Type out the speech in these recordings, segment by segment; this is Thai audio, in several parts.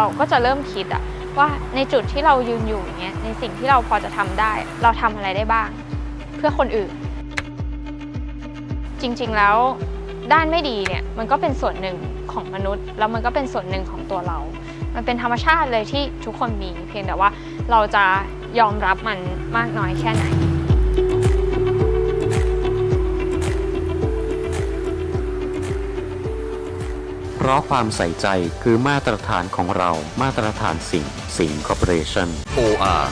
เราก็จะเริ่มคิดอะว่าในจุดที่เรายืนอยู่อย่างเงี้ยในสิ่งที่เราพอจะทำได้ เราทำอะไรได้บ้าง เพื่อคนอื่น จริงๆแล้วด้านไม่ดีเนี่ยมันก็เป็นส่วนหนึ่งของมนุษย์ แล้วมันก็เป็นส่วนหนึ่งของตัวเรา มันเป็นธรรมชาติเลยที่ทุกคนมี เพียงแต่ว่าเราจะยอมรับมันมากน้อยแค่ไหน เพราะความใส่ใจคือมาตรฐานของเรา มาตรฐานสิ่งสิงคอร์ปอเรชั่น OR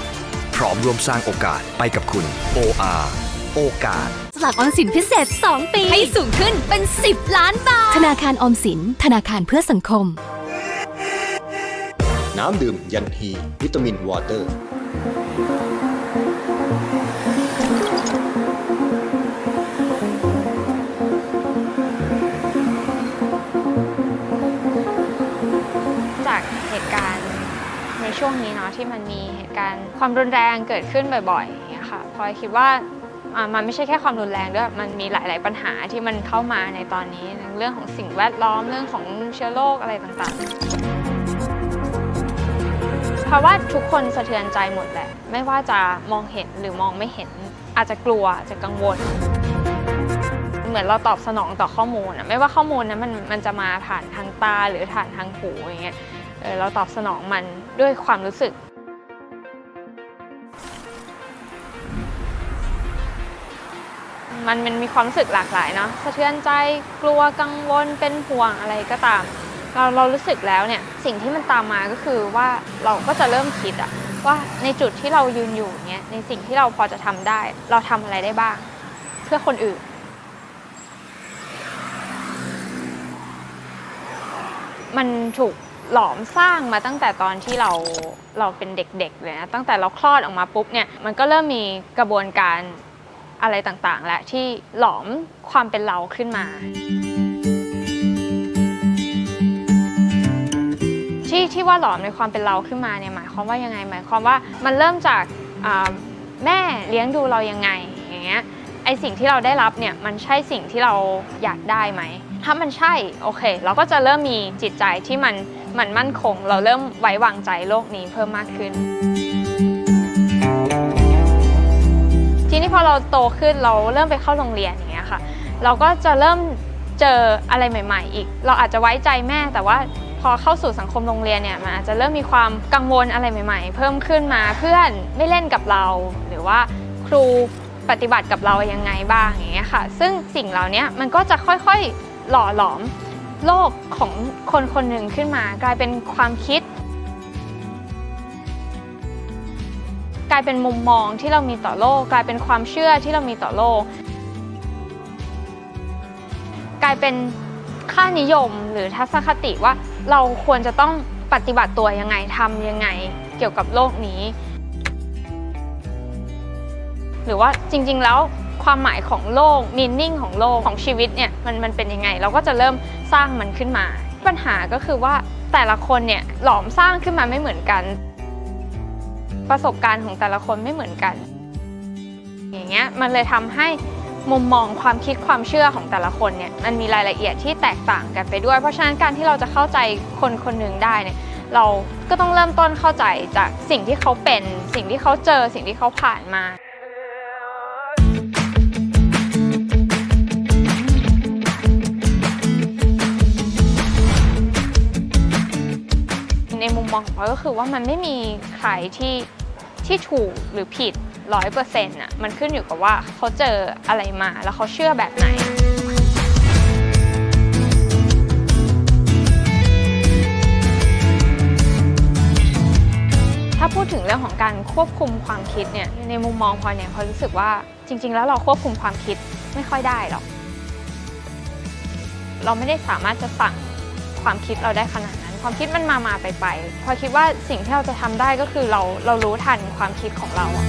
พร้อมร่วมสร้างโอกาสไปกับคุณ OR โอกาส สลักออมสินพิเศษ 2 ปี ให้สูงขึ้นเป็น 10 ล้านบาท ธนาคารออมสิน ธนาคารเพื่อสังคม น้ำดื่มยันฮี วิตามินวอเตอร์ วงนี้เนาะที่มันมีเหตุการณ์ความรุนแรงเกิดขึ้นบ่อยๆอย่างเงี้ยค่ะพลอยคิดว่ามันไม่ใช่แค่ความรุนแรงด้วย มันมีหลาย ๆ ปัญหาที่มันเข้ามาในตอนนี้เรื่องของสิ่งแวดล้อมเรื่องของเชื้อโรคอะไรต่างๆ เพราะว่าทุกคนสะเทือนใจหมดแหละ ไม่ว่าจะมองเห็นหรือมองไม่เห็น อาจจะกลัวอาจจะกังวล เหมือนเราตอบสนองต่อข้อมูลอะไม่ว่าข้อมูลนั้นมันมันจะมาผ่านทางตาหรือผ่านทางหูอย่างเงี้ยเออเราตอบสนองมัน ด้วยความรู้สึก มันมันมีความรู้สึกหลากหลายเนาะสะเทือนใจกลัวกังวลเป็นห่วงอะไรก็ตาม เราเรารู้สึกแล้วเนี่ยสิ่งที่มันตามมาก็คือว่าเราก็จะเริ่มคิดอะว่าในจุดที่เรายืนอยู่เนี่ยในสิ่งที่เราพอจะทำได้ เราทำอะไรได้บ้าง เพื่อคนอื่นมันถูก หลอมสร้างมาตั้งแต่ตอนที่เราเราเป็นเด็กๆเลยนะตั้งแต่เราคลอดออกมาปุ๊บเนี่ยมันก็เริ่มมีกระบวนการอะไรต่างๆ และที่หลอมความเป็นเราขึ้นมา ที่ที่ว่าหลอมในความเป็นเราขึ้นมาเนี่ยหมายความว่ายังไงหมายความว่ามันเริ่มจากแม่เลี้ยงดูเรายังไงอย่างเงี้ยไอสิ่งที่เราได้รับเนี่ยมันใช่สิ่งที่เราอยากได้ไหมถ้ามันใช่โอเค เราก็จะเริ่มมีจิตใจที่มัน มันมั่นคง เราเริ่มไว้วางใจโลกนี้เพิ่มมากขึ้น ทีนี้พอเราโตขึ้นเราเริ่มไปเข้าโรงเรียนอย่างเงี้ยค่ะ เราก็จะเริ่มเจออะไรใหม่ ๆ อีก เราอาจจะไว้ใจแม่แต่ว่าพอเข้าสู่สังคมโรงเรียนเนี่ยมันอาจจะเริ่มมีความกังวลอะไรใหม่ ๆ เพิ่มขึ้นมาเพื่อนไม่เล่นกับเรา หรือว่าครูปฏิบัติกับเรายังไงบ้างอย่างเงี้ยค่ะ ซึ่งสิ่งเหล่านี้มันก็จะค่อยๆหล่อหลอม โลกของคนคนหนึ่งขึ้นมา กลายเป็นความคิด กลายเป็นมุมมองที่เรามีต่อโลก กลายเป็นความเชื่อที่เรามีต่อโลก กลายเป็นค่านิยมหรือทัศนคติว่าเราควรจะต้องปฏิบัติตัวยังไงทำยังไงเกี่ยวกับโลกนี้ หรือว่าจริง ๆ แล้วความหมายของโลกมีนิ่งของโลกของชีวิตเนี่ยมันมันเป็นยังไง เราก็จะเริ่ม สร้างมันขึ้นมา ปัญหาก็คือว่าแต่ละคนเนี่ยหลอมสร้างขึ้นมาไม่เหมือนกัน ประสบการณ์ของแต่ละคนไม่เหมือนกัน อย่างเงี้ยมันเลยทำให้มุมมองความคิดความเชื่อของแต่ละคนเนี่ยมันมีรายละเอียดที่แตกต่างกันไปด้วย เพราะฉะนั้นการที่เราจะเข้าใจคนคนหนึ่งได้เนี่ยเราก็ต้องเริ่มต้นเข้าใจจากสิ่งที่เขาเป็น สิ่งที่เขาเจอสิ่งที่เขาผ่านมา มองของเราก็คือว่ามันไม่มีใครที่ที่ถูกหรือผิดร้อยเปอร์เซ็นต์อะมันขึ้นอยู่กับว่าเขาเจออะไรมาแล้วเขาเชื่อแบบไหนถ้าาพูดถึงเรื่องของการควบคุมความคิดเนี่ยในมุมมองพลอยเนี่ยพลอยรู้สึกว่าจริง ๆ แล้วเราควบคุมความคิดไม่ค่อยได้หรอก เราไม่ได้สามารถจะสั่งความคิดเราได้ขนาดนั้น ความคิดมันมามาไปไปพอคิดว่าสิ่งที่เราจะทำได้ก็คือเราเรารู้ทันความคิดของเราอะ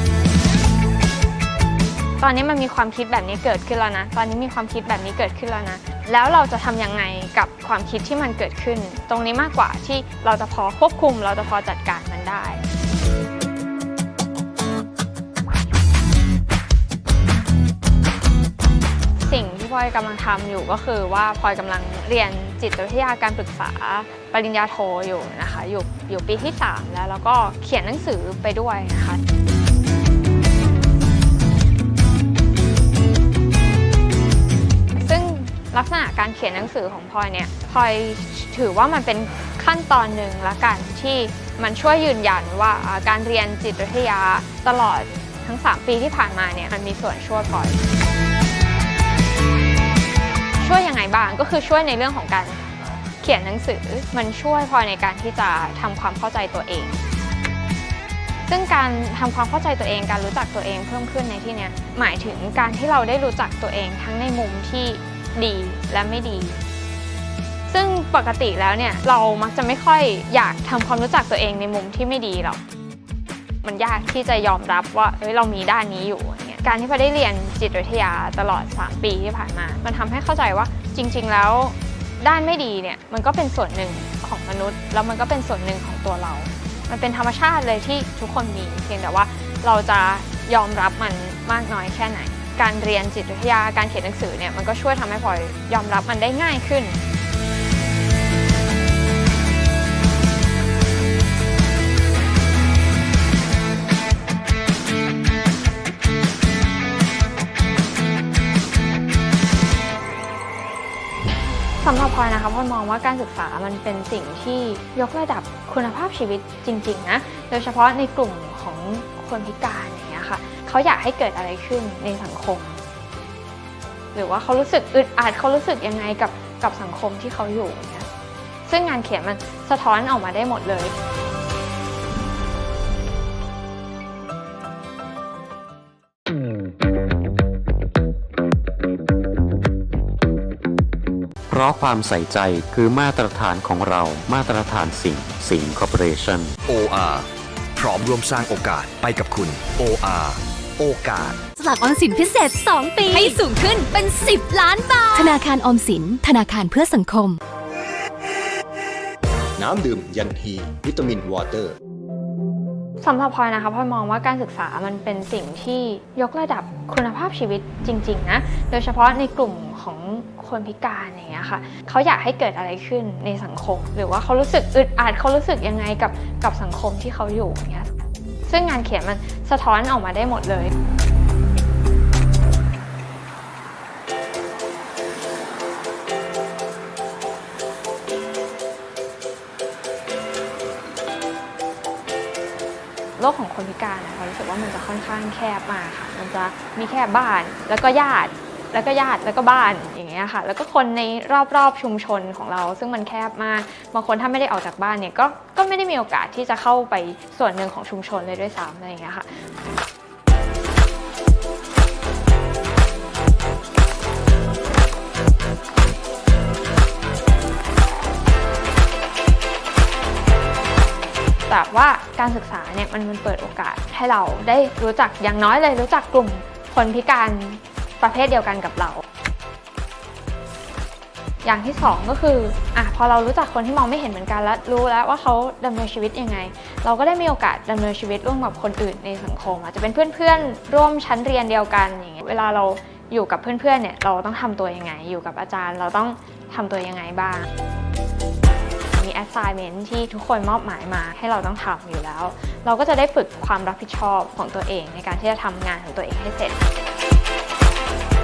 ตอนนี้มันมีความคิดแบบนี้เกิดขึ้นแล้วนะ ตอนนี้มีความคิดแบบนี้เกิดขึ้นแล้วนะ แล้วเราจะทำยังไงกับความคิดที่มันเกิดขึ้น ตรงนี้มากกว่าที่เราจะพอควบคุม เราจะพอจัดการมันได้สิ่งที่พลอยกำลังทำอยู่ก็คือว่าพลอยกำลังเรียน จิตวิทยาการปรึกษาปริญญาโทอยู่นะคะ อยู่อยู่ปีที่ 3 แล้วแล้วก็เขียนหนังสือไปด้วยนะคะซึ่งลักษณะการเขียนหนังสือของพลอยเนี่ยพลอยถือว่ามันเป็นขั้นตอนหนึ่งละกันที่มันช่วยยืนยันว่าการเรียนจิตวิทยาตลอดทั้ง 3 ปีที่ผ่านมาเนี่ยมันมีส่วนช่วยพลอย ช่วยยังไงบ้างก็คือช่วยในเรื่องของการเขียนหนังสือ มันช่วยพลอยในการที่จะทำความเข้าใจตัวเอง ซึ่งการทำความเข้าใจตัวเองการรู้จักตัวเองเพิ่มขึ้นในที่นี้หมายถึงการที่เราได้รู้จักตัวเองทั้งในมุมที่ดีและไม่ดี ซึ่งปกติแล้วเนี่ยเรามักจะไม่ค่อยอยากทำความรู้จักตัวเองในมุมที่ไม่ดีหรอกมันยากที่จะยอมรับว่าเอ้ยเรามีด้านนี้อยู่ การที่พอได้เรียนจิตวิทยาตลอด 3 ปีที่ผ่านมา มันทำให้เข้าใจว่าจริง ๆ แล้วด้านไม่ดีเนี่ยมันก็เป็นส่วนหนึ่งของมนุษย์ แล้วมันก็เป็นส่วนหนึ่งของตัวเรา มันเป็นธรรมชาติเลยที่ทุกคนมี เพียงแต่ว่าเราจะยอมรับมันมากน้อยแค่ไหน การเรียนจิตวิทยาการเขียนหนังสือเนี่ยมันก็ช่วยทำให้พลอยยอมรับมันได้ง่ายขึ้น สำหรับพลอยนะคะพลอยมองว่าการศึกษามันเป็นสิ่งที่ยกระดับคุณภาพชีวิตจริงๆนะโดยเฉพาะในกลุ่มของคนพิการอย่างเงี้ยค่ะเขาอยากให้เกิดอะไรขึ้นในสังคม หรือว่าเขารู้สึกอึดอัดเขารู้สึกยังไงกับกับสังคมที่เขาอยู่เนี่ยซึ่งงานเขียนมันสะท้อนออกมาได้หมดเลย ราะความใส่ใจคือมาตรฐานของเรา มาตรฐานสิ่งสิงคอร์ปอเรชั่น OR พร้อมร่วมสร้างโอกาสไปกับคุณ OR โอกาส สลากออมสินพิเศษ 2 ปี ให้สูงขึ้นเป็น 10 ล้านบาท ธนาคารออมสิน ธนาคารเพื่อสังคม น้ำดื่มยันฮีวิตามินวอเตอร์ สำหรับพลอยนะคะพลอยมองว่าการศึกษามันเป็นสิ่งที่ยกระดับคุณภาพชีวิตจริง ๆ นะ โดยเฉพาะในกลุ่มของคนพิการอย่างเงี้ยค่ะเขาอยากให้เกิดอะไรขึ้นในสังคม หรือว่าเขารู้สึกอึดอัดเขารู้สึกยังไงกับกับสังคมที่เขาอยู่อย่างเงี้ยซึ่งงานเขียนมันสะท้อนออกมาได้หมดเลย กของคนพิการนะเรารู้สึกว่ามันจะค่อนข้างแคบมากค่ะ มันจะมีแค่บ้านแล้วก็ญาติแล้วก็ญาติแล้วก็บ้านอย่างเงี้ยค่ะ แล้วก็คนในรอบๆชุมชนของเรา ซึ่งมันแคบมากบางคนถ้าไม่ได้ออกจากบ้านเนี่ยก็ก็ไม่ได้มีโอกาสที่จะเข้าไปส่วนหนึ่งของชุมชนเลยด้วยซ้ำอะไรเงี้ยค่ะ แต่ว่าการศึกษาเนี่ยมันมันเปิดโอกาสให้เราได้รู้จักอย่างน้อยเลยรู้จักกลุ่มคนพิการประเภทเดียวกันกับเรา อย่างที่สองก็คืออะพอเรารู้จักคนที่มองไม่เห็นเหมือนกันแล้วรู้แล้วว่าเขาดำเนินชีวิตยังไง เราก็ได้มีโอกาสดำเนินชีวิตร่วมกับคนอื่นในสังคม อาจจะเป็นเพื่อนๆ ร่วมชั้นเรียนเดียวกันอย่างเงี้ยเวลาเราอยู่กับเพื่อนๆเนี่ยเราต้องทำตัวยังไง อยู่กับอาจารย์ เราต้องทำตัวยังไงบ้าง assignment ที่ทุกคนมอบหมายมาให้เราต้องทำอยู่แล้ว เราก็จะได้ฝึกความรับผิดชอบของตัวเอง ในการที่จะทำงานของตัวเองให้เสร็จ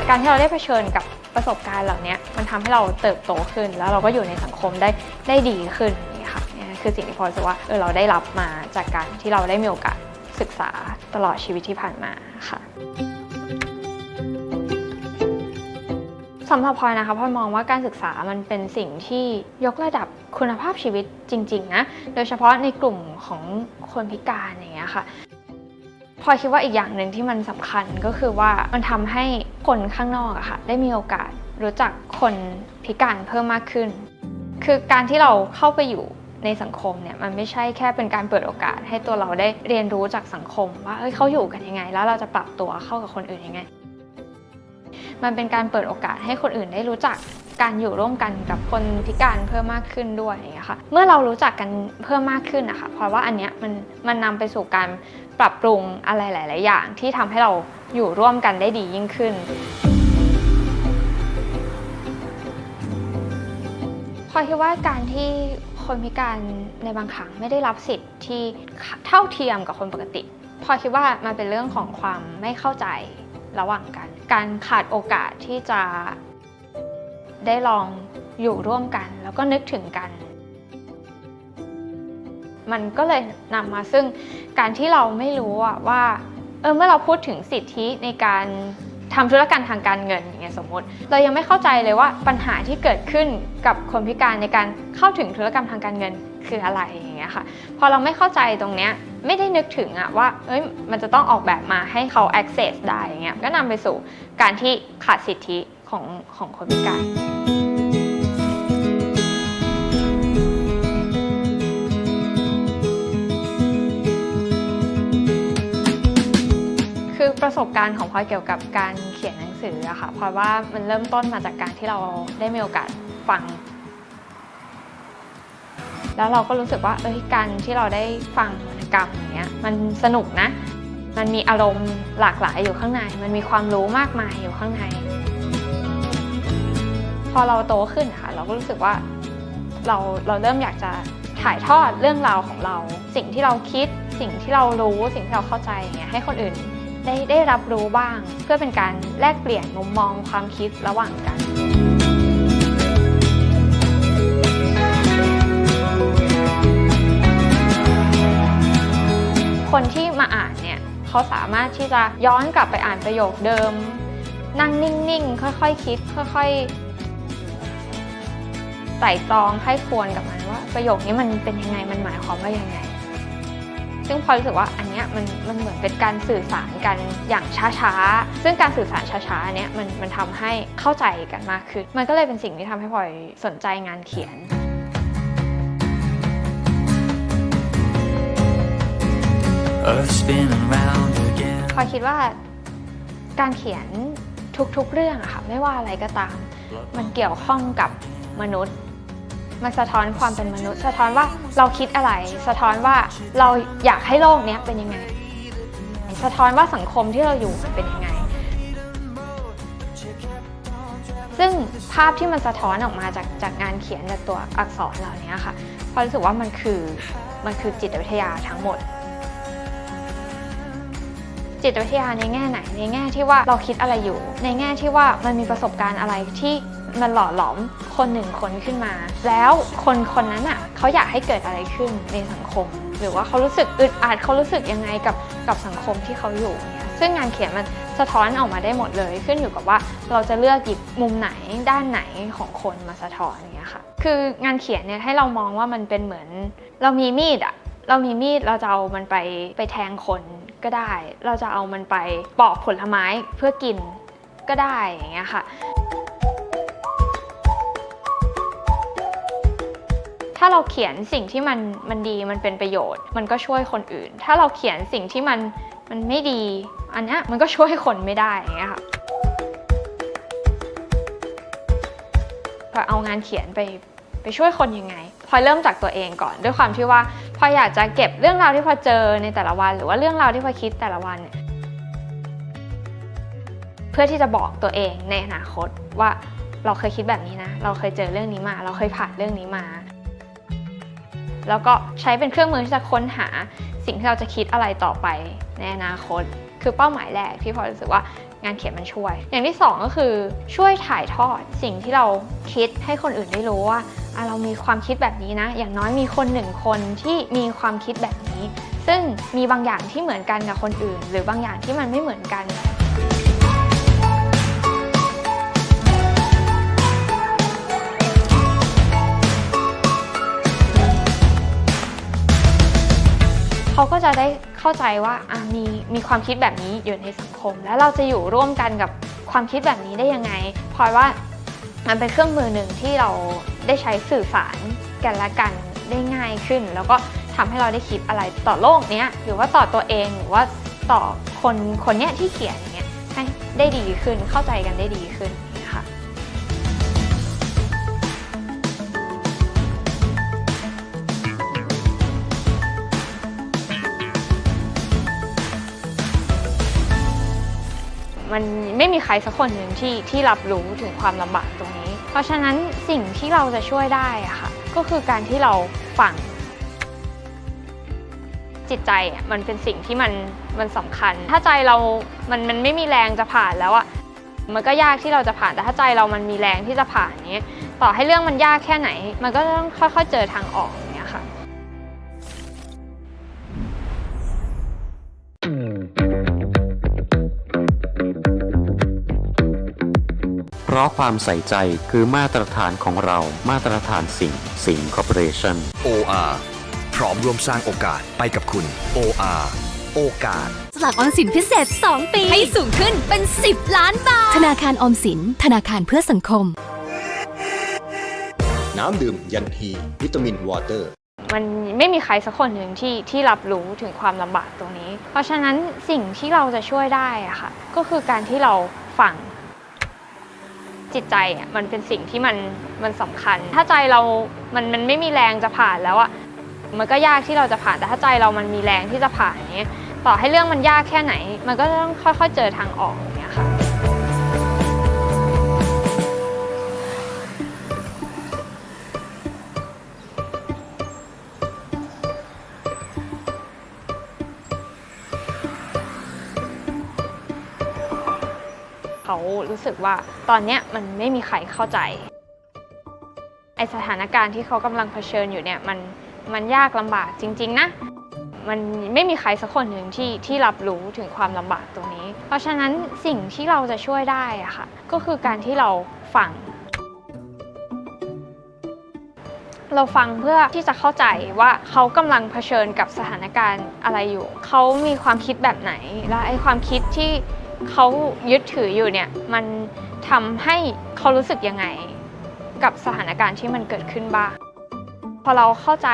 การที่เราได้เผชิญกับประสบการณ์เหล่านี้มันทำให้เราเติบโตขึ้น แล้วเราก็อยู่ในสังคมได้ได้ดีขึ้นนี่ค่ะนี่คือสิ่งที่พอยรู้สึกว่าเออเราได้รับมาจากการที่เราได้มีโอกาสศึกษาตลอดชีวิตที่ผ่านมาค่ะ สำหรับพลอยนะคะพลอยมองว่าการศึกษามันเป็นสิ่งที่ยกระดับคุณภาพชีวิตจริงๆนะโดยเฉพาะในกลุ่มของคนพิการอย่างเงี้ยค่ะพลอยคิดว่าอีกอย่างหนึ่งที่มันสำคัญก็คือว่ามันทำให้คนข้างนอกอะค่ะได้มีโอกาสรู้จักคนพิการเพิ่มมากขึ้น คือการที่เราเข้าไปอยู่ในสังคมเนี่ยมันไม่ใช่แค่เป็นการเปิดโอกาสให้ตัวเราได้เรียนรู้จากสังคม ว่าเอ้ยเขาอยู่กันยังไง แล้วเราจะปรับตัวเข้ากับคนอื่นยังไง มันเป็นการเปิดโอกาสให้คนอื่นได้รู้จักการอยู่ร่วมกันกับคนพิการเพิ่มมากขึ้นด้วยอย่างเงี้ยค่ะ เมื่อเรารู้จักกันเพิ่มมากขึ้นนะคะ เพราะว่าอันเนี้ยมันมันนำไปสู่การปรับปรุงอะไรหลาย ๆ อย่าง ที่ทำให้เราอยู่ร่วมกันได้ดียิ่งขึ้น พอคิดว่าการที่คนพิการในบางครั้งไม่ได้รับสิทธิ์ที่เท่าเทียมกับคนปกติ พอคิดว่ามันเป็นเรื่องของความไม่เข้าใจระหว่างกัน การขาดโอกาสที่จะได้ลองอยู่ร่วมกัน แล้วก็นึกถึงกัน มันก็เลยนำมาซึ่งการที่เราไม่รู้ว่าเออเมื่อเราพูดถึงสิทธิในการทำธุรกรรมทางการเงินอย่างเงี้ยสมมติ เรายังไม่เข้าใจเลยว่าปัญหาที่เกิดขึ้นกับคนพิการในการเข้าถึงธุรกรรมทางการเงิน คืออะไรอย่างเงี้ยค่ะ พอเราไม่เข้าใจตรงเนี้ยไม่ได้นึกถึงอะว่าเอ้ยมันจะต้องออกแบบมาให้เขา access ได้อย่างเงี้ยก็นำไปสู่การที่ขาดสิทธิของของคนพิการคือประสบการณ์ของพลอยเกี่ยวกับการเขียนหนังสืออะค่ะพลอยว่ามันเริ่มต้นมาจากการที่เราได้มีโอกาสฟัง แล้วเราก็รู้สึกว่าเอ้ยการที่เราได้ฟังวรรณกรรมอย่างเงี้ยมันสนุกนะ มันมีอารมณ์หลากหลายอยู่ข้างใน มันมีความรู้มากมายอยู่ข้างใน พอเราโตขึ้นนะคะเราก็รู้สึกว่าเราเราเริ่มอยากจะถ่ายทอดเรื่องราวของเรา สิ่งที่เราคิดสิ่งที่เรารู้สิ่งที่เราเข้าใจอย่างเงี้ยให้คนอื่นได้ได้รับรู้บ้าง เพื่อเป็นการแลกเปลี่ยนมุมมองความคิดระหว่างกัน คนที่มาอ่านเนี่ยเขาสามารถที่จะย้อนกลับไปอ่านประโยคเดิม นั่งนิ่งๆ ค่อยๆคคิด ค่อยๆไต่ตรองให้ควรกับมันว่า ประโยคนี้มันเป็นยังไงมันหมายความว่ายังไง ซึ่งพลอยรู้สึกว่าอันเนี้ยมันมันเหมือนเป็นการสื่อสารกันอย่างช้าๆ ซึ่งการสื่อสารช้าๆเนี้ยมันมันทำให้เข้าใจกันมากขึ้น มันก็เลยเป็นสิ่งที่ทำให้พลอยสนใจงานเขียน Earth spinning round again. พลอยคิดว่าการเขียนทุกๆเรื่องอะค่ะไม่ว่าอะไรก็ตาม มันเกี่ยวข้องกับมนุษย์ มันสะท้อนความเป็นมนุษย์ สะท้อนว่าเราคิดอะไร สะท้อนว่าเราอยากให้โลกเนี้ยเป็นยังไง สะท้อนว่าสังคมที่เราอยู่มันเป็นยังไง ซึ่งภาพที่มันสะท้อนออกมาจากจากงานเขียนจากตัวอักษรเหล่านี้ค่ะพอรู้สึกว่ามันคือมันคือจิตวิทยาทั้งหมด จิตวิทยาในแง่ไหน ในแง่ที่ว่าเราคิดอะไรอยู่ ในแง่ที่ว่ามันมีประสบการณ์อะไรที่มันหล่อหลอมคนหนึ่งคนขึ้นมา แล้วคนคนนั้นอะเขาอยากให้เกิดอะไรขึ้นในสังคม หรือว่าเขารู้สึกอึดอัดเขารู้สึกยังไงกับกับสังคมที่เขาอยู่เนี่ยซึ่งงานเขียนมันสะท้อนออกมาได้หมดเลยขึ้นอยู่กับว่าเราจะเลือกหยิบมุมไหนด้านไหนของคนมาสะท้อนเงี้ยค่ะ คืองานเขียนเนี่ยให้เรามองว่ามันเป็นเหมือน เรามีมีดอะเรามีมีดเราจะเอามันไปไปแทงคน ก็ได้ เราจะเอามันไปปอกผลไม้เพื่อกินก็ได้อย่างเงี้ยค่ะ ถ้าเราเขียนสิ่งที่มันมันดีมันเป็นประโยชน์ มันก็ช่วยคนอื่น ถ้าเราเขียนสิ่งที่มันมันไม่ดี อันนี้มันก็ช่วยคนไม่ได้อย่างเงี้ยค่ะพอเอางานเขียนไป ไปช่วยคนยังไงพลอยเริ่มจากตัวเองก่อน ด้วยความที่ว่าพลอยอยากจะเก็บเรื่องราวที่พลอยเจอในแต่ละวัน หรือว่าเรื่องราวที่พลอยคิดแต่ละวันเนี่ยเพื่อที่จะบอกตัวเองในอนาคตว่าเราเคยคิดแบบนี้นะ เราเคยเจอเรื่องนี้มา เราเคยผ่านเรื่องนี้มา แล้วก็ใช้เป็นเครื่องมือที่จะค้นหาสิ่งที่เราจะคิดอะไรต่อไปในอนาคต คือเป้าหมายแรกที่พอรู้สึกว่างานเขียนมันช่วย อย่างที่สองก็คือช่วยถ่ายทอดสิ่งที่เราคิดให้คนอื่นได้รู้ว่าเรามีความคิดแบบนี้นะ อย่างน้อยมีคนหนึ่งคนที่มีความคิดแบบนี้ ซึ่งมีบางอย่างที่เหมือนกันกับคนอื่น หรือบางอย่างที่มันไม่เหมือนกัน เขาก็จะได้เข้าใจว่าอะมีมีความคิดแบบนี้อยู่ในสังคม แล้วเราจะอยู่ร่วมกันกับความคิดแบบนี้ได้ยังไงพลอยว่ามันเป็นเครื่องมือหนึ่งที่เราได้ใช้สื่อสารกันและกันได้ง่ายขึ้น แล้วก็ทำให้เราได้คิดอะไรต่อโลกเนี้ยหรือว่าต่อตัวเองหรือว่าต่อคนคนเนี้ยที่เขียนอย่างเงี้ยให้ได้ดีขึ้นเข้าใจกันได้ดีขึ้น มันไม่มีใครสักคนหนึ่งที่ที่รับรู้ถึงความลำบากตรงนี้ เพราะฉะนั้นสิ่งที่เราจะช่วยได้อะค่ะ ก็คือการที่เราฟังจิตใจมันเป็นสิ่งที่มันมันสำคัญ ถ้าใจเรา มันมันไม่มีแรงจะผ่านแล้วอะมันก็ยากที่เราจะผ่านแต่ถ้าใจเรามันมีแรงที่จะผ่านนี้ ต่อให้เรื่องมันยากแค่ไหน มันก็ต้องค่อยๆเจอทางออก ราะความใส่ใจคือมาตรฐานของเรา มาตรฐานสิ่งสิงคอร์ปอเรชั่น OR พร้อมร่วมสร้างโอกาสไปกับคุณ OR โอกาส สลากออมสินพิเศษ 2 ปี ให้สูงขึ้นเป็น 10 ล้านบาท ธนาคารออมสิน ธนาคารเพื่อสังคม น้ำดื่มยันฮีวิตามินวอเตอร์ มันไม่มีใครสักคนหนึ่งที่ที่รับรู้ถึงความลำบากตรงนี้ เพราะฉะนั้นสิ่งที่เราจะช่วยได้อะค่ะ ก็คือการที่เราฟัง จิตใจอะมันเป็นสิ่งที่มันมันสำคัญ ถ้าใจเรา มันมันไม่มีแรงจะผ่านแล้วอะมันก็ยากที่เราจะผ่านแต่ถ้าใจเรามันมีแรงที่จะผ่านเนี้ยต่อให้เรื่องมันยากแค่ไหน มันก็ต้องค่อย ๆ เจอทางออกอย่างเนี้ยค่ะ รู้สึกว่าตอนเนี้ยมันไม่มีใครเข้าใจไอสถานการณ์ที่เขากำลังเผชิญอยู่เนี่ยมันมันยากลำบากจริง ๆ นะ มันไม่มีใครสักคนหนึ่งที่ที่รับรู้ถึงความลำบากตรงนี้ เพราะฉะนั้นสิ่งที่เราจะช่วยได้อะค่ะ ก็คือการที่เราฟัง เราฟังเพื่อที่จะเข้าใจว่าเขากำลังเผชิญกับสถานการณ์อะไรอยู่ เขามีความคิดแบบไหน และไอความคิดที่ เขายึดถืออยู่เนี่ยมันทำให้เขารู้สึกยังไง กับสถานการณ์ที่มันเกิดขึ้นบ้างพอเราเข้าใจ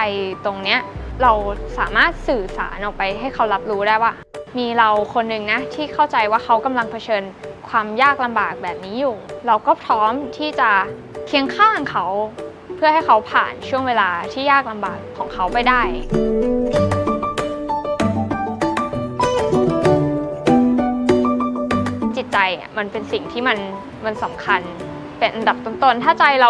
ตรงเนี้ยเราสามารถสื่อสารออกไปให้เขารับรู้ได้ว่า มีเราคนหนึ่งนะที่เข้าใจว่าเขากำลังเผชิญความยากลำบากแบบนี้อยู่ เราก็พร้อมที่จะเคียงข้างเขา เพื่อให้เขาผ่านช่วงเวลาที่ยากลำบากของเขาไปได้ มันเป็นสิ่งที่มันมันสำคัญเป็นอันดับต้นๆ ถ้าใจเรา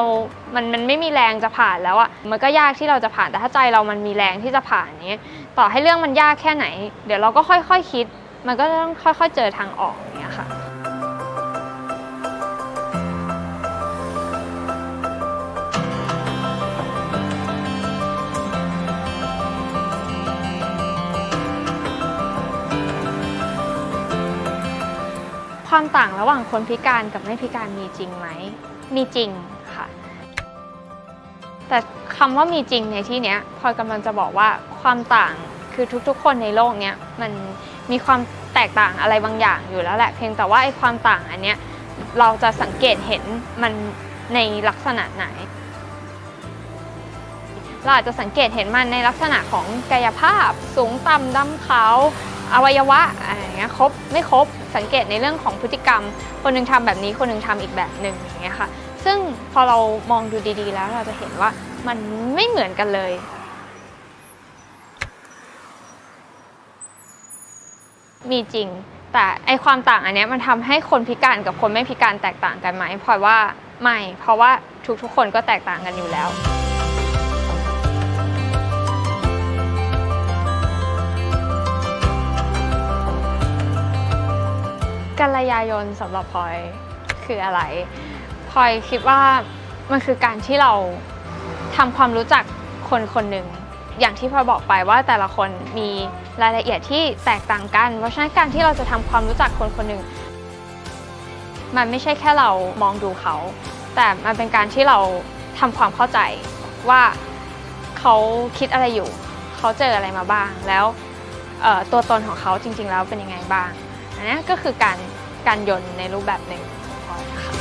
มัน มันไม่มีแรงจะผ่านแล้วอะมันก็ยากที่เราจะผ่าน แต่ถ้าใจเรา มันมีแรงที่จะผ่านนี้ ต่อให้เรื่องมันยากแค่ไหน เดี๋ยวเราก็ค่อยๆคคิด มันก็ต้องค่อยๆ เจอทางออก ความต่างระหว่างคนพิการกับไม่พิการมีจริงไหม มีจริงค่ะ แต่คำว่ามีจริงในที่เนี้ยพลอยกำลังจะบอกว่าความต่างคือทุกๆ คนในโลกเนี้ยมันมีความแตกต่างอะไรบางอย่างอยู่แล้วแหละ เพียงแต่ว่าไอ้ความต่างอันเนี้ยเราจะสังเกตเห็นมันในลักษณะไหน เราอาจจะสังเกตเห็นมันในลักษณะของกายภาพ สูงต่ำดำขาว อวัยวะอะไรอย่างเงี้ยครบไม่ครบสังเกตในเรื่องของพฤติกรรม คนหนึงทำแบบนี้คนหนึงทำอีกแบบหนึ่งอย่างเงี้ยค่ะ ซึ่งพอเรามองดูดีๆ แล้วเราจะเห็นว่ามันไม่เหมือนกันเลยมีจริง แต่ไอความต่างอันเนี้ยมันทำให้คนพิการกับคนไม่พิการแตกต่างกันไหมพลอยว่าไม่ เพราะว่าทุกๆคนก็แตกต่างกันอยู่แล้ว กัลยาณนสำหรับพลอยคืออะไรพลอยคิดว่ามันคือการที่เราทำความรู้จักคนคนหนึ่งอย่างที่พลอยบอกไปว่าแต่ละคนมีรายละเอียดที่แตกต่างกัน เพราะฉะนั้นการที่เราจะทำความรู้จักคนคนหนึ่งมันไม่ใช่แค่เรามองดูเขา แต่มันเป็นการที่เราทำความเข้าใจว่าเขาคิดอะไรอยู่ เขาเจออะไรมาบ้าง แล้วตัวตนของเขาจริง ๆ แล้วเป็นยังไงบ้าง อันนี้ก็คือการการยนต์ในรูปแบบหนึ่งของพอนะคะ